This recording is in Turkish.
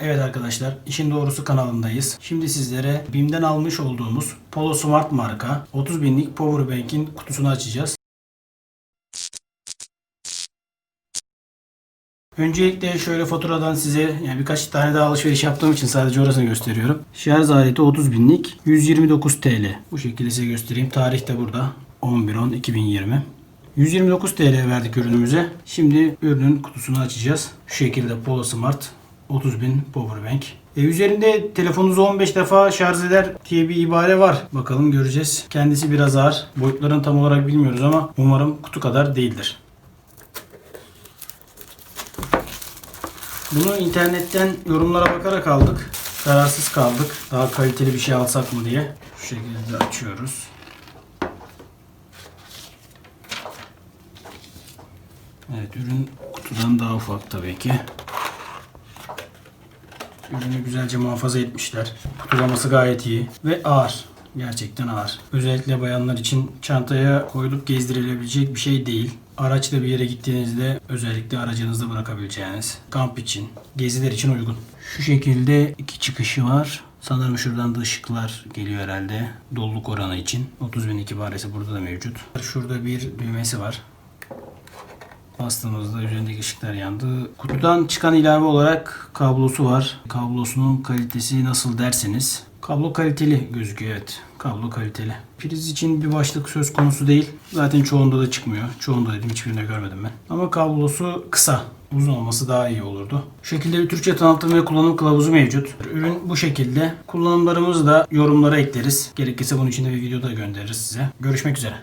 Evet arkadaşlar, işin doğrusu kanalındayız. Şimdi sizlere BİM'den almış olduğumuz Polo Smart marka 30 binlik Powerbank'in kutusunu açacağız. Öncelikle şöyle faturadan size yani birkaç tane daha alışveriş yaptığım için sadece orasını gösteriyorum. Şarj aleti 30 binlik 129 TL. Bu şekilde size göstereyim. Tarih de burada. 11-10-2020. 129 TL verdik ürünümüze. Şimdi ürünün kutusunu açacağız. Şu şekilde Polo Smart 30 bin Powerbank. E, üzerinde telefonunuzu 15 defa şarj eder diye bir ibare var. Bakalım göreceğiz. Kendisi biraz ağır. Boyutlarını tam olarak bilmiyoruz ama umarım kutu kadar değildir. Bunu internetten yorumlara bakarak aldık. Kararsız kaldık. Daha kaliteli bir şey alsak mı diye. Şu şekilde açıyoruz. Evet ürün kutudan daha ufak tabii ki. Ürünü güzelce muhafaza etmişler. Kutulaması gayet iyi ve ağır. Gerçekten ağır. Özellikle bayanlar için çantaya koyulup gezdirilebilecek bir şey değil. Araçla bir yere gittiğinizde özellikle aracınızda bırakabileceğiniz kamp için, geziler için uygun. Şu şekilde iki çıkışı var. Sanırım şuradan da ışıklar geliyor herhalde. Doluluk oranı için. 30 bin burada da mevcut. Şurada bir düğmesi var. Bastığımızda üzerindeki ışıklar yandı. Kutudan çıkan ilave olarak kablosu var. Kablosunun kalitesi nasıl derseniz. Kablo kaliteli gözüküyor evet. Kablo kaliteli. Priz için bir başlık söz konusu değil. Zaten çoğunda da çıkmıyor. Çoğunda dedim hiçbirinde görmedim ben. Ama kablosu kısa. Uzun olması daha iyi olurdu. Şu şekilde bir Türkçe tanıtım ve kullanım kılavuzu mevcut. Ürün bu şekilde. Kullanımlarımızı da yorumlara ekleriz. Gerekirse bunun için de bir video da göndeririz size. Görüşmek üzere.